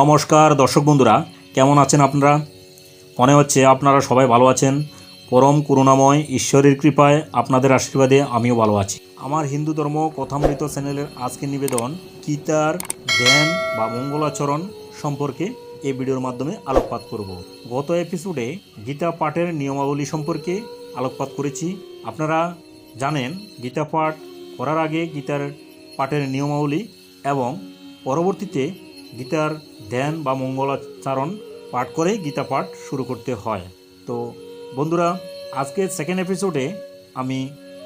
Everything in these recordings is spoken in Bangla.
নমস্কার, দর্শক বন্ধুরা, কেমন আছেন আপনারা? মনে হচ্ছে আপনারা সবাই ভালো আছেন। পরম করুণাময় ঈশ্বরের কৃপায় আপনাদের আশীর্বাদে আমিও ভালো আছি। আমার হিন্দু ধর্ম কথামৃত চ্যানেলের আজকের নিবেদন গীতার ধ্যান বা মঙ্গলাচরণ সম্পর্কে এই ভিডিওর মাধ্যমে আলোকপাত করব। গত এপিসোডে গীতা পাঠের নিয়মাবলী সম্পর্কে আলোকপাত করেছি। আপনারা জানেন, গীতা পাঠ করার আগে গীতার পাঠের নিয়মাবলী এবং পরবর্তীতে গীতার ধ্যান বা মঙ্গলাচারণ পাঠ করেই গীতা পাঠ শুরু করতে হয়। তো বন্ধুরা আজকে সেকেন্ড এপিসোডে আমি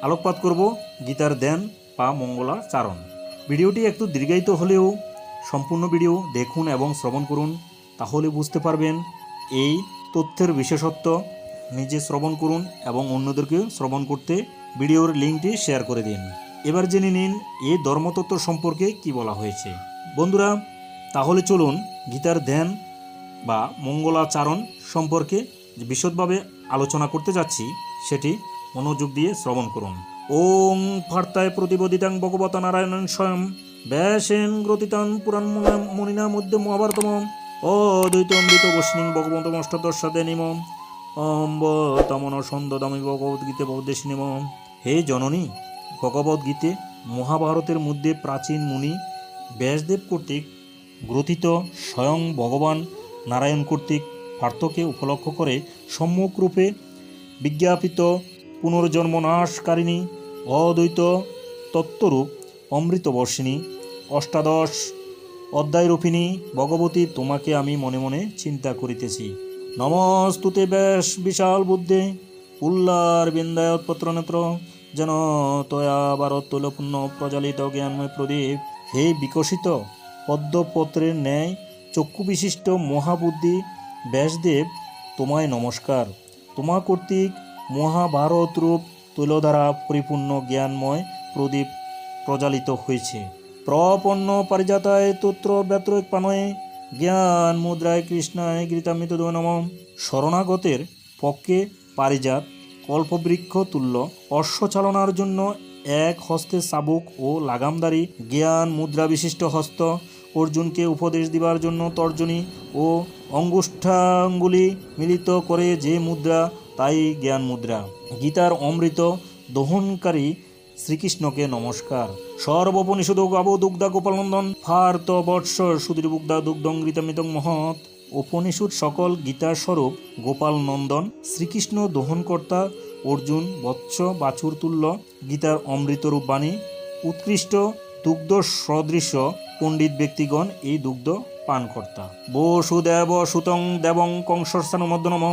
আলোকপাত করব গীতার ধ্যান বা মঙ্গলাচারণ। ভিডিওটি একটু দীর্ঘায়িত হলেও সম্পূর্ণ ভিডিও দেখুন এবং শ্রবণ করুন, তাহলে বুঝতে পারবেন এই তথ্যের বিশেষত্ব। নিজে শ্রবণ করুন এবং অন্যদেরকে শ্রবণ করতে ভিডিওর লিঙ্কটি শেয়ার করে দিন। এবার জেনে নিন এই ধর্মতত্ত্ব সম্পর্কে কি বলা হয়েছে? বন্ধুরা তাহলে চলুন গীতার ধ্যান বা মঙ্গলাচারণ সম্পর্কে যে বিশদভাবে আলোচনা করতে যাচ্ছি, সেটি মনোযোগ দিয়ে শ্রবণ করুন। ওং ফার্তায় প্রতিবোদিতাং ভগবত নারায়ণ স্বয়ং ব্যাসেন গ্রতিতান পুরাণ মুনা- মুনিনা মধ্যে মহাভারতম অদ্বৈত অমৃত বৈষ্ণিং ভগবন্ত অষ্টাদশাদে নিম অম্ব তমন সন্দদামি ভগবদ্গীতে ভগদেশী নিম হে জননী, ভগবদ্গীতে মহাভারতের মধ্যে প্রাচীন মুনি ব্যাসদেব কর্তৃক গ্রথিত স্বয়ং ভগবান নারায়ণ কর্তৃক পার্থকে উপলক্ষ করে সম্মুখরূপে বিজ্ঞাপিত পুনর্জন্ম নাশকারিণী অদ্বৈত তত্ত্বরূপ অমৃতবর্ষিণী অষ্টাদশ অধ্যায়রূপিণী ভগবতী, তোমাকে আমি মনে মনে চিন্তা করিতেছি। নমস্তুতে ব্যাস বিশাল বুদ্ধে। উল্লার বিন্দায়ৎপত্র নেত্র। যেন তয়া ভারততুল্যপূর্ণ প্রজ্বালিত জ্ঞানময় প্রদীপ। হে বিকশিত পদ্মপত্রের ন্যায় চক্ষু বিশিষ্ট মহাবুদ্ধি ব্যাসদেব তোমায় নমস্কার। তোমা কর্তৃক মহাভারত রূপ তৈলধারা পরিপূর্ণ জ্ঞানময় প্রদীপ প্রজ্বালিত হয়েছে। প্রপন্ন পারিজাতায় তত্র ব্যত্রয় পানয়ে জ্ঞান মুদ্রায় কৃষ্ণায় গীতামৃত নম। শরণাগতের পক্ষে পারিজাত কল্পবৃক্ষ তুল্য অশ্ব চালনার জন্য এক হস্তে চাবুক ও লাগামদারি জ্ঞান মুদ্রা বিশিষ্ট হস্ত অর্জুনকে উপদেশ দিবার জন্য তর্জনী ও অঙ্গুষ্ঠাঙ্গুলি মিলিত করে যে মুদ্রা, তাই জ্ঞান মুদ্রা। গীতার অমৃত দহনকারী শ্রীকৃষ্ণকে নমস্কার। সর্বপনিষদ গাব দুগ্ধা গোপালনন্দন ফার্ত বৎস সুদীর বুগ্ধা দুগ্ধং গীতামিতং মহৎ। উপনিষদ সকল গীতার স্বরূপ গোপাল নন্দন শ্রীকৃষ্ণ দহনকর্তা অর্জুন বৎস বাছুর তুল্য। গীতার অমৃতরূপ বাণী, উৎকৃষ্ট দুগ্ধ সদৃশ পণ্ডিত ব্যক্তিগণ এই দুগ্ধ পানকর্তা। বসুদেব সুতং দেবং কংসস্থানমদ্যনম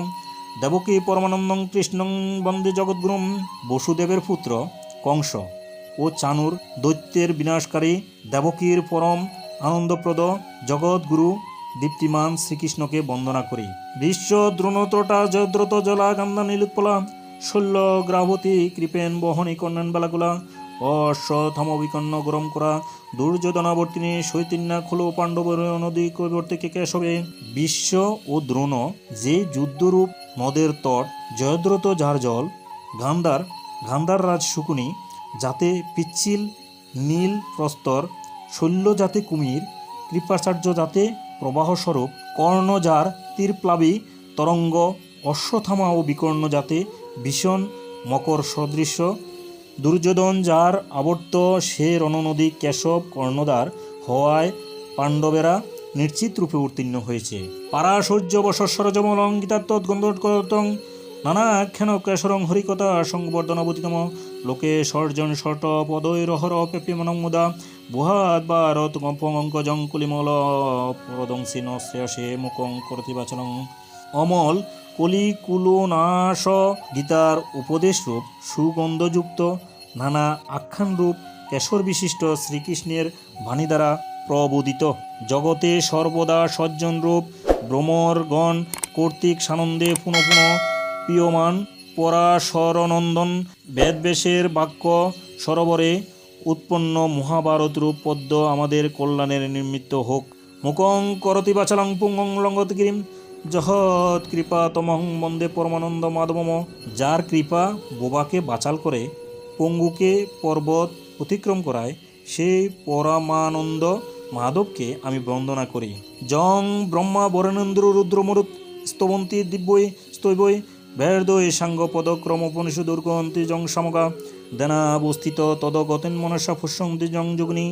দেবকী পরমানন্দং কৃষ্ণং বন্দে জগদ্গুরুম। বসুদেবের পুত্র কংস ও চানুর দৈত্যের বিনাশকারী দেবকীর পরম আনন্দপ্রদ জগৎগুরু দীপ্তিমান শ্রীকৃষ্ণকে বন্দনা করি। বিশ্ব দ্রোণতটা জদ্রত জলা গান্ধা নীলুৎপলা শল্য গ্রাহতী কৃপেন বহনী কন্যান বেলাগুলা অশ্বথম বিকন্ন গরম করা দুর্যোধনাবর্তিনী শৈতিন্যা খুলো পাণ্ডবের নদী কৈবর্তিকে কেশবে বিশ্ব ও দ্রোণ, যে যুদ্ধরূপ নদের তট, জয়দ্রত যার জল, গান্ধার গান্ধার রাজ শুকুনি, যাতে পিচ্ছিল, নীল প্রস্তর, শৈল্য জাতে কুমির, কৃপাচার্য জাতে প্রবাহস্বরূপ কর্ণজার তীরপ্লাবী, তরঙ্গ অশ্বথামা ও বিকর্ণ জাতে ভীষণ মকর সদৃশ্য দুর্যোধন যার আবর্ত সে রণনদী কেশব কর্ণদার হওয়ায় পাণ্ডবেরা নিশ্চিত রূপে উত্তীর্ণ হয়েছে। পারাশৌর্য বসস্বরজমলং গীতাত্তদ্গন্ধং নানা আখ্যান কেশরং হরিকথা সংবর্ধনাবতীতম। লোকে সর্জন শট পদৈরহর পেপিমনং মুদা। বুহাত ভারত গম্পঙ্ক জঙ্কুলিমল পদংসিন শ্রেয়সে মুকং করতি বাচনং। অমল কলিকুলনাশ। গীতার উপদেশরূপ সুগন্ধযুক্ত, নানা আখ্যানরূপ কেশর বিশিষ্ট শ্রীকৃষ্ণের বাণী দ্বারা প্রবোদিত জগতে সর্বদা সজ্জনরূপ ভ্রমরগণ কর্তৃক সানন্দে পুনঃ পুনঃ প্রিয়মান পরাশরনন্দন বেদবেশের বাক্য সরোবরে উৎপন্ন মহাভারত রূপ পদ্ম আমাদের কল্যাণের নির্মিত হোক। মুকং করতি বাচালং পুঙ্গং লঙ্গত গিরিম জহৎ কৃপা তমং বন্দে পরমানন্দ মাধবম। যার কৃপা বোবাকে বাচাল করে, পঙ্গুকে পর্বত অতিক্রম করায় সেই পরমানন্দ মাধবকে আমি বন্দনা করি। জং ব্রহ্মা বরেণেন্দ্র রুদ্র মরুত স্তবন্তী দিব্যই স্তৈবই বেদই সাঙ্গ পদক্রম উপনিষদুর্গন্তি জং সামগা। দেনাবস্থিত তদগতেন মনসা ফুসন্তি জং যুগ্নি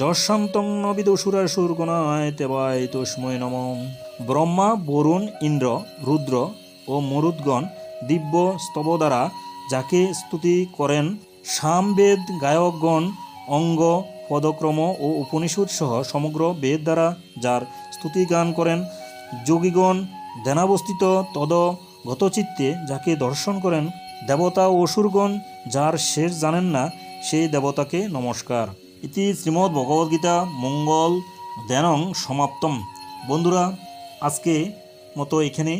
যশান্তং নবিদুসুরা সুরগণায় তেবায় তস্ময় নম। ব্রহ্মা, বরুণ, ইন্দ্র, রুদ্র ও মরুদ্গণ, দিব্য স্তব দ্বারা যাকে স্তুতি করেন, সামবেদ গায়কগণ, অঙ্গ, পদক্রম ও উপনিষদ সহ সমগ্র বেদ দ্বারা যার স্তুতি গান করেন, যোগীগণ ধ্যানাবস্থিত তদ গতচিত্তে যাকে দর্শন করেন দেবতা অসুরগণ যার শেষ জানেন না, সেই দেবতাকে নমস্কার। ইতি শ্রীমদ্ ভগবদ্গীতা মঙ্গল ধ্যানং সমাপ্তম। বন্ধুরা, আজকে মতো এখানে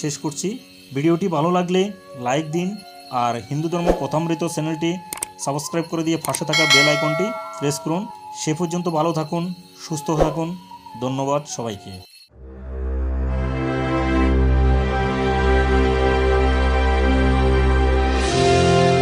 শেষ করছি। ভিডিওটি ভালো লাগলে লাইক দিন আর হিন্দু ধর্ম কথামৃত চ্যানেলটি সাবস্ক্রাইব করে দিয়ে পাশে থাকা বেল আইকনটি প্রেস করুন। সে পর্যন্ত ভালো থাকুন, সুস্থ থাকুন। ধন্যবাদ সবাইকে।